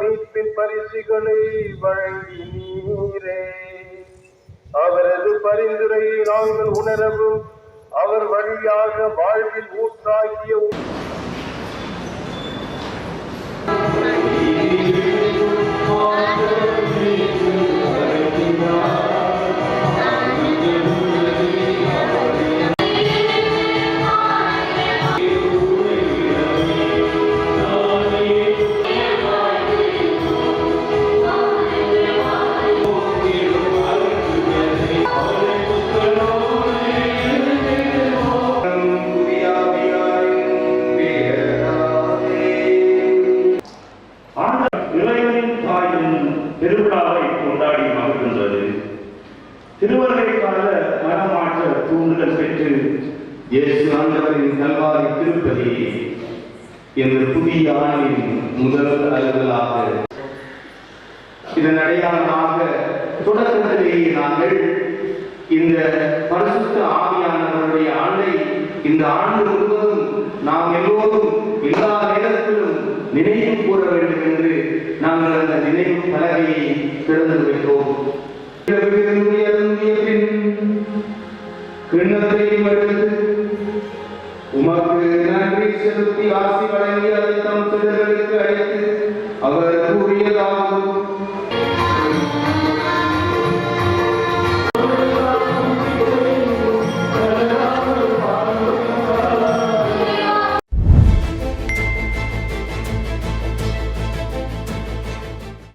மீட்பின் பரிசுகளை வழங்கினீரே. அவரது பரிந்துரையை நாங்கள் உணரவும் அவர் வழியாக வாழ்வில் ஊற்றாகிய திருவிழாவை கொண்டாடி மகிழ்கின்றது. திருவருகை கால மனமாற்ற தூண்டுதல் பெற்று இயேசு ஆண்டவரின் கல்வாரி திருப்பதி என்ற புதிய ஆணையின் முதல் அலுவலாக இதன் அடையாளமாக தொடக்கத்திலேயே நாங்கள் இந்த பரிசுத்த ஆவியானவருடைய ஆண்டை இந்த ஆண்டு முழுவதும் நாம் எல்லோரும் எல்லா நேரத்திலும் நினைவு கூற வேண்டும். நாங்கள் அந்த நினைவு பலகையை திறந்து வைத்தோம் பின் கிண்ணத்தையும் எடுத்து உமக்கு நன்றி செலுத்தி ஆசி வழங்கி அதை தம் சிறுகளுக்கு அழைத்து அவர் கூறியதாவது